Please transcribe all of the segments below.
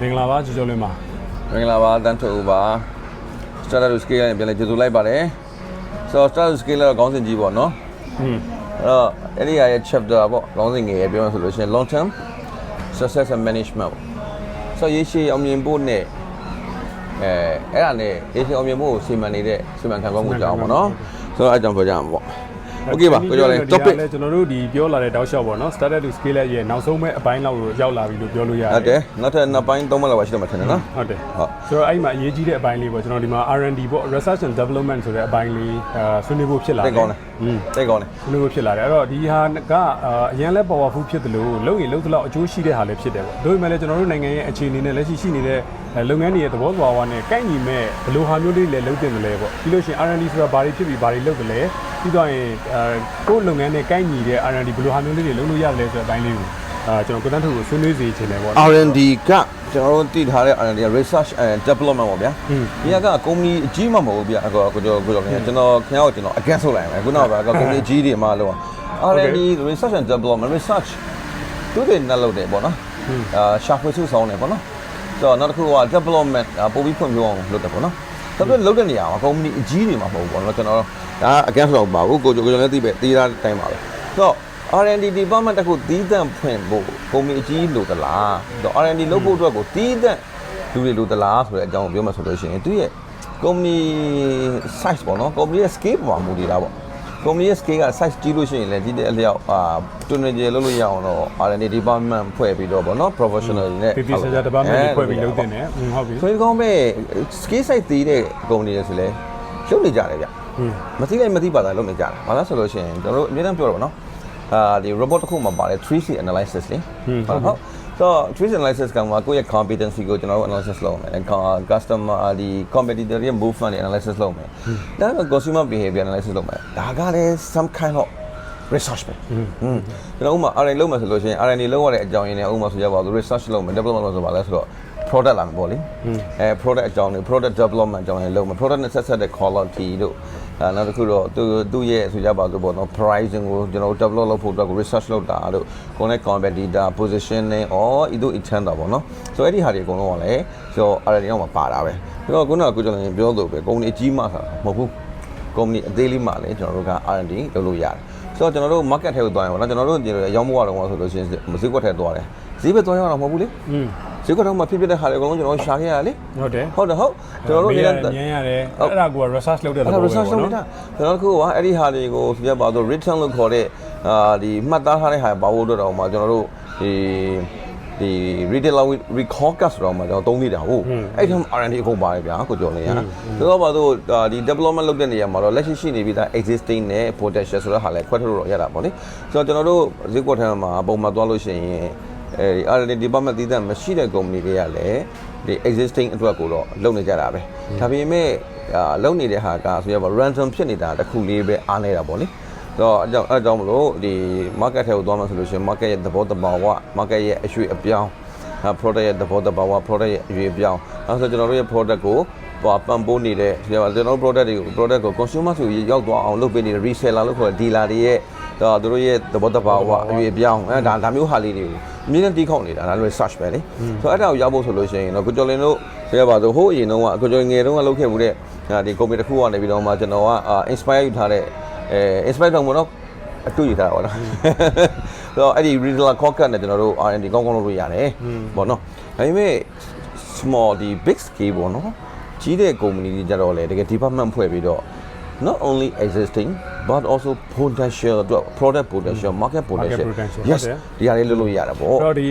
မင်္ဂလာပါကျော်ကျော်လင်းပါမင်္ဂလာပါတန်ထုတ်ဦးပါ starter to scale ပြန်လဲကျေးဇူးလိုက်ပါတယ်ဆိုတော့ starter to scale ကတော့ခေါင်းစဉ်ကြီးပေါ့နော်ဟွန်းအဲ့တော့အဲ့ဒီဟာရဲ့ chapter ပေါ့ခေါင်းစဉ်ငယ်ရဲ့ပြောမှဆိုလို့ရှိရင် long term success and management ပေါ့ဆိုတော့ရေရှည်အောင်မြင်ဖို့နဲ့အဲအဲ့ဒါနဲ့ရေရှည်အောင်မြင်ဖို့ကိုစီမံနေတဲ့စီမံခန့်ခွဲမှုကြောင်းပေါ့နော်ဆိုတော့အဲ့ကြောင့်ပြောကြမှာပေါ့ okay ပါပြောကြလဲ topic လဲကျွန်တော်တို့ဒီပြောလာတဲ့တောက်လျှောက်ပေါ့နော် started to scale ရဲ့နောက်ဆုံးမဲ့အပိုင်းလောက်ကိုရောက်လာပြီလို့ပြောလို့ရတယ်ဟုတ်တယ်နောက်ထပ်နှစ်ပိုင်းသုံးပိုင်းလောက်ပါရှိတော့မှာထင်တယ်နော်ဟုတ်တယ်ဟုတ်ဆိုတော့အဲ့ဒီမှာအရေးကြီးတဲ့အပိုင်းလေးပေါ့ကျွန်တော်ဒီမှာ R&D ပေါ့ research and development ဆိုတဲ့အပိုင်းလေးအာဆွေးနွေးဖို့ဖြစ်လာတယ်တိတ်ကောင်းတယ်อืมတိတ်ကောင်းတယ်ဆွေးနွေးဖို့ဖြစ်လာတယ်အဲ့တော့ဒီဟာကအာအရင်လဲ powerful ဖြစ်တယ်လို့လုံရင်လုံသလောက်အကျိုးရှိတဲ့ဟာလည်းဖြစ်တယ်ပေါ့ဒါပေမဲ့လည်းကျွန်တော်တို့နိုင်ငံရဲ့အခြေအနေနဲ့လက်ရှိရှိနေတဲ့အဲလုပ်ငန်းတွေရဲ့သဘောသဘာဝနဲ့ကိုက်ညီမဲ့ဘယ်လိုဟာမျိုးလေးလဲလုပ်တင်တယ်လဲပေါ့ပြီးလို့ရှိရင် R&D ဆိုတာဘာတွေဖြစ်ပြီးဘာတွေလုပ်တယ်လဲ ပြီးတော့ရင်အဲကိုယ့်လုပ်ငန်းနဲ့ကိုက်ညီတဲ့ R&D ဘယ်လိုဟာမျိုးလေးတွေလုပ်လို့ရတယ်လဲဆိုတဲ့အပိုင်းလေးကိုအာကျွန်တော်ကိုတန်းထုတ်ကိုဆွေးနွေးစီချင်တယ်ပေါ့နော် R&D ကကျွန်တော်တို့တည်ထားတဲ့ R&D က research and development ပေါ့ဗျာอืมဒီကကုမ္ပဏီအကြီးမှမဟုတ်ဘူးဗျာအကောကိုကျော်ကိုကျော်ခင်ဗျာကျွန်တော်ခင်ဗျားကိုကျွန်တော် against ဆိုလိုက်မယ်ခုနကဗျာကုမ္ပဏီအကြီးတွေမှလို့ R&D research and development research သူတွေနဲ့လုပ်တယ်ပေါ့နော်အာရှာဖွေစုဆောင်တယ်ပေါ့နော်ဆိုတော့နောက်တစ်ခုက development ပို့ပြီးဖွံ့ဖြိုးအောင်လုပ်တယ်ပေါ့နော် ဒါပေမဲ့လုပ်တဲ့နေရာမှာကုမ္ပဏီအကြီးတွေမှမဟုတ်ဘူးပေါ့နော်ကျွန်တော်ဒါ against တော့ပါဘူးကိုကျော်ကိုကျော်လည်းသိပဲသိတာတိုင်းပါပဲဆိုတော့ R&D department တခုတီးတန့်ဖွင့်ဖို့ကုမ္ပဏီအကြီးလို့သလားဆိုတော့ R&D လုပ်ဖို့အတွက်ကိုတီးတန့်လူတွေလို့သလားဆိုတဲ့အကြောင်းကိုပြောမှဆိုလို့ရှိရင်သူရဲ့ကုမ္ပဏီ size ပေါ့နော်ကုမ္ပဏီရဲ့ scale ပေါ်မှာမူတည်တာပေါ့ company ရဲ့ scale က size ကြီးလို့ရှိရင်လည်းဒီတဲ့အလျောက်အာ tunnel လုပ်လို့ရအောင်တော့ R&D department ဖွဲ့ပြီးတော့ဗောနော် professional နဲ့ PP ဆရာ department ဖွဲ့ပြီးလုပ်တင်တယ်ဟုတ်ပြီဆိုရင်ကောင်းမဲ့ scale size သေးတဲ့ company တွေဆိုလဲလုပ်နေကြတယ်ဗျမသိလိုက်မသိပါတာလုပ်နေကြတာဘာလို့ဆိုလို့ရှိရင်ကျွန်တော်တို့အများအားပြောတော့ဗောနော်အာဒီ robot တစ်ခုမှပါတယ် 3C analysis လေဟုတ် တ်ဆိုတော့ 3C analysis ကမှကိုယ့်ရဲ့ competency ကိုကျွန်တော်တို့ analysis လုပ်မယ် customer ဒီ competitor ရဲ့ movement တွေ analysis လုပ်မယ်ဒါက consumer behavior analysis လုပ်မယ်ဒါကလည်း some kind of research ပဲอืมကျွန်တော်ဥပမာ R&D လုပ်မယ်ဆိုလို့ရှိရင် R&D လုပ်ရတဲ့အကြောင်းရင်းနဲ့ဥပမာဆိုကြပါစို့ research လုပ်မယ် development လုပ်ဆိုပါလဲဆိုတော့ product လာမယ်ပေါ့လေအဲ product အကြောင်းတွေ product development အကြောင်းတွေလုပ်မယ် product နဲ့ဆက်ဆက်တဲ့ quality တို့အဲနောက်တစ်ခုတော့သူသူ့ရဲ့ဆိုကြပါစို့ပေါ့နော် pricing ကိုကျွန်တော်တို့ develop လုပ်ဖို့အတွက်ကို research လုပ်တာတို့ connect competitor positioning or ဤတို့ intent တာပေါ့နော်ဆိုတော့အဲ့ဒီဟာတွေအကုန်လုံးကလည်းဆိုတော့ R&D တော့မှာပါတာပဲဆိုတော့ခုနကကိုကျွန်တော်ပြောလို့ပဲကုမ္ပဏီအကြီးမှဆိုတာမဟုတ်ဘူးကုမ္ပဏီအသေးလေးမှလည်းကျွန်တော်တို့က R&D လုပ်လို့ရတယ်ဆိုတော့ကျွန်တော်တို့ market ထဲကိုသွားရင်ပေါ့နော်ကျွန်တော်တို့ဒီလိုရောင်းဖို့ရတော့ဆိုလို့ရှိရင်ဈေးကွက်ထဲသွားတယ်ဈေးဘက်သွားရအောင်မဟုတ်ဘူးလေอืม ဈေးကွက်ထဲမှာဖြစ်ဖြစ်တဲ့ဟာတွေအကုန်လုံးကျွန်တော်ရှာခဲ့ရတယ်လေဟုတ်တယ်ဟုတ်တယ်ဟုတ်ကျွန်တော်တို့မြနေင်နဲ့ရမြင်ရတယ်အဲ့ဒါက research လုပ်တဲ့သအဲ့ဘောဒါပဲ research လုပ်ပေါ့နေတာနော်ကျွန်တော်တို့ကအဲ့ဒီဟာတွေကိုဆိုကြပါတော့ written လို့ခေါ်တဲ့အာဒီမှတ်သားထားတဲ့ဟာပါဖို့အတွက်တော့မှကျွန်တော်တို့ဒီဒီ retailer recall card ဆိုတော့မှကျွန်တော်သုံးနေတာဟုတ်အဲ့ဒီမှာ R&D အခုပါတယ်ဗျာကိုကျော်နေရဆိုတော့ပါတော့ဒီ development လုပ်တဲ့နေရာမှာတော့လက်ရှိရှိနေပြီးသား existing နဲ့ potential ဆိုတဲ့ဟာလည်းခွဲထုတ်လို့ရတာပေါ့လေဆိုတော့ကျွန်တော်တို့ဈေးကွက်ထဲမှာပုံမှန်သွားလို့ရှိရင် အဲဒီ R&D department တည်တဲ့မရှိတဲ့ company တွေကလည်းဒီ existing အတွက်ကိုတော့လုပ်နေကြတာပဲဒါပေမဲ့အာလုပ်နေတဲ့ဟာကဆိုရပါ random ဖြစ်နေတာတစ်ခုလေးပဲအားနေတာပေါ့လေတော့အကြောင်းအဲကြောင့်မလို့ဒီ market ထဲကိုသွားမှဆိုလို့ရှိရင် market ရဲ့သဘောတဘာဝ market ရဲ့အရွှေ့အပြောင်းအဲ product ရဲ့သဘောတဘာဝ product ရဲ့အရွှေ့အပြောင်းအဲဆိုကျွန်တော်တို့ရဲ့ product ကိုဟိုပံ့ပိုးနေတဲ့ကျွန်တော်တို့ product တွေကို product ကို consumer ဆိုရောက်သွားအောင်လုပ်ပေးနေတဲ့ reseller လို့ခေါ်တဲ့ dealer တွေရဲ့ ဒါသူတို့ရဲ့သဘောတဘာဝအရွှေ့အပြောင်းအဲဒါဒါမျိုးဟာလေးတွေကိုအမြင်နဲ့တီးခေါက်နေတာဒါလည်း research ပဲလေဆိုတော့အဲ့ဒါကိုရောက်ဖို့ဆိုလို့ရှိရင်တော့ကိုကျော်လင်းတို့ဆိုရပါဆိုဟိုးအရင်တုန်းကကိုကျော်ငယ်တုန်းကလုပ်ခဲ့မှုတဲ့ဒီ company တစ်ခုကနေပြီးတော့မှကျွန်တော်က inspire ယူထားတဲ့အဲ inspire တော့မဟုတ်တော့အတူယူထားတာပေါ့နော်ဆိုတော့အဲ့ဒီ retailer concept နဲ့ကျွန်တော်တို့ R&D ကောင်းကောင်းလုပ်လို့ရတယ်ပေါ့နော်ဒါပေမဲ့ small ဒီ big scale ပေါ့နော်ကြီးတဲ့ company တွေကြတော့လေတကယ် department ဖွဲ့ပြီးတော့ not only existing but also potential အတွက် product potential market potential potential yes ဟုတ်တယ်ဒီဟာလေးလုပ်လို့ရတာပေါ့အဲ့တော့ဒီ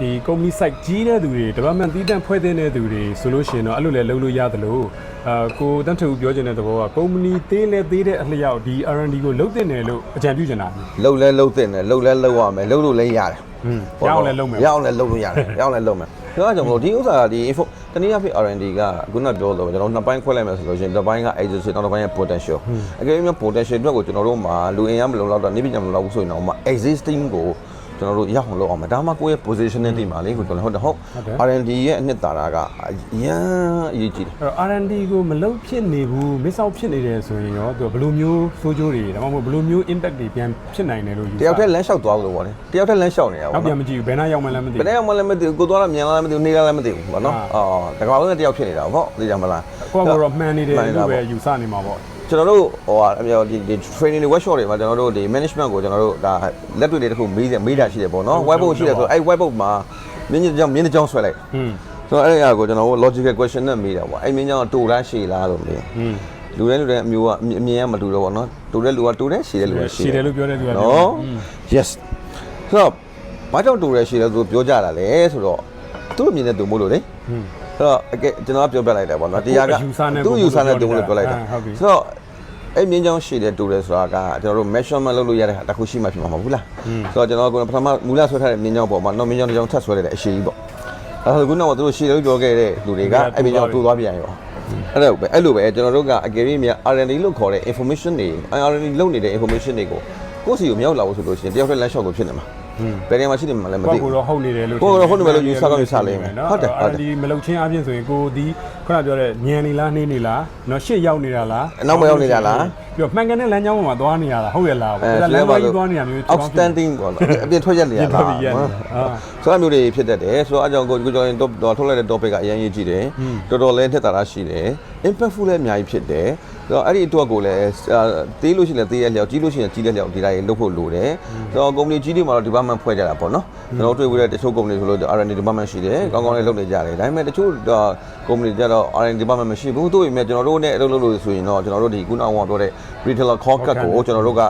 ဒီ company site ကြီးတဲ့သူတွေ development တီးတန့်ဖွဲ့တဲ့သူတွေဆိုလို့ရှိရင်တော့အဲ့လိုလဲလုပ်လို့ရတယ်လို့အာကိုတန်းထူပြောချင်တဲ့သဘောက company သေးလဲသေးတဲ့အလျောက်ဒီ R&D ကိုလုပ်တင်တယ်လို့အကြံပြုချင်တာလှုပ်လဲလှုပ်တဲ့နဲ့လှုပ်လဲလှုပ်ရမယ်လှုပ်လို့လည်းရတယ်อืมရအောင်လဲလုပ်မယ်ရအောင်လဲလှုပ်လို့ရတယ်ရအောင်လဲလှုပ်မယ် ဒါကကြောင့်မလို့ဒီဥစ္စာကဒီ info တနည်းအားဖြင့် R&D ကခုနပြောလို့ကျွန်တော်နှစ်ပိုင်းခွဲလိုက်မယ်ဆိုလို့ရှိရင်တစ်ပိုင်းက agency နောက်တစ်ပိုင်းက potential အကယ်၍ potential အတွက်ကိုကျွန်တော်တို့မှာလူအင်အားမလုံလောက်တော့နေပညာမလုံလောက်ဘူးဆိုရင်တော့မှ existing ကို ကျွန်တော်တို့ရောက်အောင်လုပ်အောင်မယ်ဒါမှကိုယ့်ရဲ့ positioning တိမှာလေကိုကျွန်တော်ဟုတ်တယ်ဟုတ်ဟုတ်တယ် R&D ရဲ့အနှစ်သာရကအရန်အရေးကြီးတယ်အဲ့တော့ R&D ကိုမလုပ်ဖြစ်နေဘူး miss out ဖြစ်နေတယ်ဆိုရင်ရောသူကဘယ်လိုမျိုးဆိုးကျိုးတွေဒါမှမဟုတ်ဘယ်လိုမျိုး impact တွေပြန်ဖြစ်နိုင်တယ်လို့ယူဆတယောက်တည်းလမ်းလျှောက်သွားလို့ပေါ့လေတယောက်တည်းလမ်းလျှောက်နေတာနောက်ပေါ့ပြန်နော်မကြည့်ဘူးဘယ်နှရောက်မှလည်းမသိဘယ်နဲ့ရောက်မှလည်းမသိဘူးကိုသွားတော့မြန်လာလည်းမသိဘူးနေလာလည်းမသိဘူးပေါ့နော်အာအော်တကဘာလုံးနဲ့တယောက်ဖြစ်နေတာပေါ့သိကြမလားကိုယ့်ကိုယ်တော့မှန်နေတယ်မှန်နေတာလို့ပဲပေါ့ယူဆနေမှာပေါ့ ကျွန်တော်တို့ဟိုဟာအမျိုးဒီဒီ training တွေ workshop တွေမှာကျွန်တော်တို့ဒီ management ကိုကျွန်တော်တို့ဒါလက်တွေ့တွေတစ်ခုမေးတယ်မေးတာရှိတယ်ပေါ့နော် whiteboard ရှိတယ်ဆိုတော့အဲ့ whiteboard မှာမြင်းကြောင်မြင်းကြောင်ဆွဲလိုက်ဟွန်းဆိုတော့အဲ့ဒီအရာကိုကျွန်တော်တို့ logical question နဲ့မေးတာပေါ့အဲ့မြင်းကြောင်တူလားရှည်လားလို့မေးဟွန်းလူတိုင်းလူတိုင်းအမျိုးကအမြင်အမြင်ကမတူတော့ပေါ့နော်တူတဲ့လူကတူတယ်ရှည်တဲ့လူကရှည်ရှည်တယ်လို့ပြောတဲ့သူကပြောနော်ဟွန်း yes ဆိုတော့ဘာကြောင့်တူတယ်ရှည်လဲဆိုပြောကြတာလေဆိုတော့သူ့အမြင်နဲ့တူမို့လို့လေဟွန်းဆိုတော့အကဲကျွန်တော်ကပြောပြလိုက်တယ်ပေါ့နော်တရားကယူဆနဲ့သူ့ယူဆနဲ့တူလို့ပြောလိုက်တာအာဟုတ်ပြီဆိုတော့ အဲ့မြင်းချောင်းရှည်တဲ့တူတယ်ဆိုတာကကျွန်တော်တို့ measurement လုပ်လို့ရတဲ့ဟာတစ်ခုရှိမှဖြစ်မှာမဟုတ်ဘူးလားဆိုတော့ကျွန်တော်ကပထမမူလဆွဲထားတဲ့မြင်းချောင်းပေါ့မှာတော့မြင်းချောင်းတစ်ချောင်းထပ်ဆွဲလိုက်တဲ့အရှည်ကြီးပေါ့အဲဒါကခုနကသူတို့ရှည်လို့ပြောခဲ့တဲ့လူတွေကအဲ့မြင်းချောင်းတူသွားပြန်ရောအဲ့လိုပဲအဲ့လိုပဲကျွန်တော်တို့ကအကယ်၍များ R&D လို့ခေါ်တဲ့ information တွေ R&D လုပ်နေတဲ့ information တွေကိုကိုယ့်စီကိုမရောက်လာဘူးဆိုလို့ရှိရင်တယောက်တည်းလမ်းလျှောက်လို့ဖြစ်နေမှာ ဘယ်နေရာမှာရှိနေမှာလဲမသိကိုဘူးကိုတော့ဟုတ်နေတယ်လို့ကိုယ့်ကိုယ်တော့ဟုတ်နေမယ်လို့ယူဆကောင်းယူဆလိမ့်မယ်နော်ဟုတ်တယ်ဟုတ်တယ်ဒီမလုပ်ချင်းအပြင်ဆိုရင်ကိုဒီခုနပြောတဲ့ညံနေလားနှေးနေလားနော်ရှေ့ရောက်နေတာလားအနောက်မရောက်နေတာလားပြီးတော့မှန်ကန်တဲ့လမ်းကြောင်းပေါ်မှာသွားနေရတာဟုတ်ရဲ့လားအဲဒါလမ်းကြောင်းကြီးသွားနေရမျိုး outstanding ပေါ့နော်အပြင်ထွက်ရက်နေရရတာပါပြီရနေအာဆိုတော့မျိုးတွေဖြစ်တတ်တယ်ဆိုတော့အကြောင်းကိုကိုကျော်ရင်တော့ထုတ်လိုက်တဲ့ topic ကအရင်ရေးကြည့်တယ်တော်တော်လေးထက်တာရှိတယ် impactful လည်းအများကြီးဖြစ်တယ်ဆိုတော့အဲ့ဒီအတွက်ကိုလည်းသေးလို့ရှိရင်သေးရလျောက်ကြီးလို့ရှိရင်ကြီးတဲ့လျောက်ဒီတိုင်းလုပ်ဖို့လိုတယ်ဆိုတော့ company ကြီးတွေမှာတော့ department ဖွဲ့ကြတာပေါ့နော်ကျွန်တော်တွေ့ပြီးတဲ့တချို့ company ဆိုလို့ R&D department ရှိတယ်ကောင်းကောင်းလေးလုပ်နေကြတယ်ဒါပေမဲ့တချို့ company ကြတော့ R&D department မရှိဘူးတို့ပေမဲ့ကျွန်တော်တို့နဲ့အလုပ်လုပ်လို့ဆိုရင်တော့ကျွန်တော်တို့ဒီခုနကပြောတဲ့ retailer core cut ကိုကျွန်တော်တို့ကအ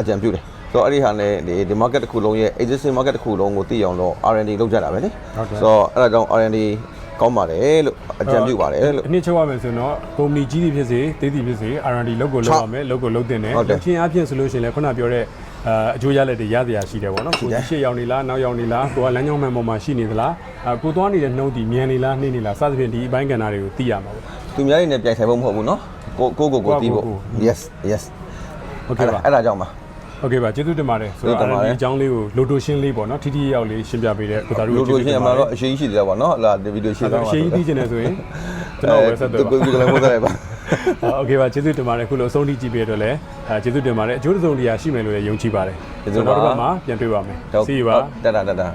အကြံပြုတယ်ဆိုတော့အဲ့ဒီဟာနဲ့ဒီဒီ market တစ်ခုလုံးရဲ့ existing market တစ်ခုလုံးကိုသိအောင်တော့ R&D လုပ်ကြတာပဲလေဟုတ်တယ်ဆိုတော့အဲ့ဒါကြောင့် R&D ကောင်းပါတယ်လို့အကြံပြုပါတယ်လို့အနှစ်ချုပ်ရမယ်ဆိုရင်တော့ကုမ္ပဏီကြီးတွေဖြစ်စေသေးသည်ဖြစ်စေ R&D လုပ်ကိုလုပ်ရမယ်လုပ်ကိုလုပ်တင်တယ်ဟုတ်တယ်လုပ်ချင်းအပြင်ဆိုလို့ရှိရင်လည်းခုနပြောတဲ့အာအကျိုးရလက်တွေရစရာရှိတယ်ပေါ့နော်ကိုကြီးရှေ့ရောက်နေလားနောက်ရောက်နေလားကိုကလမ်းကြောင်းမှန်ပေါ်မှာရှိနေသလားအာကိုသွားနေတဲ့နှုံးတီမြန်နေလားနှိမ့်နေလားစသဖြင့်ဒီအပိုင်းကဏ္ဍတွေကိုသိရမှာပေါ့ သူများတွေနဲ့ပြိုင်ဆိုင်ဖို့မဟုတ်ဘူးเนาะကိုကိုကိုကိုတီးဖို့ ကိုယ့်ကို yes yes ဟုတ် အဲ့ ကဲ့ ဒါ ပါ အဲ့ဒါကြောင့်ပါ ဟုတ်ကဲ့ပါကျေးဇူးတင်ပါတယ်ဆိုတော့ ကျေးဇူးတင်ပါတယ် ဒီအကြောင်းလေးကိုလိုတိုရှင်းလေးပေါ့နော်ထိထိရောက်လေးရှင်းပြပေးတဲ့ကိုသားတို့ လူတို့ချင်းအမှတော့အရှိကြီးရှိသေးတယ်ပေါ့เนาะလာဒီဗီဒီယိုရှ ရှ င်း င်း သွား တော့ ပါ ရှင်းပြီးကျင်နေဆိုရင်ကျွန်တော်ပဲဆက်သွယ်ပါ ကိုကိုလည်းပို့တယ်ပါ โอเคပါကျေးဇူးတင်ပါတယ်ခုလိုအဆုံးထိကြည့်ပေးရတော့လည်းအဲကျေးဇူးတင်ပါတယ်အကျိုးတစ်စုံတရာရှိမယ်လို့လည်းယုံကြည်ပါတယ် ကျေးဇူးပါ နောက်တစ်ပတ်မှာပြန်တွေ့ပါမယ် See you ပါ တတာတတာ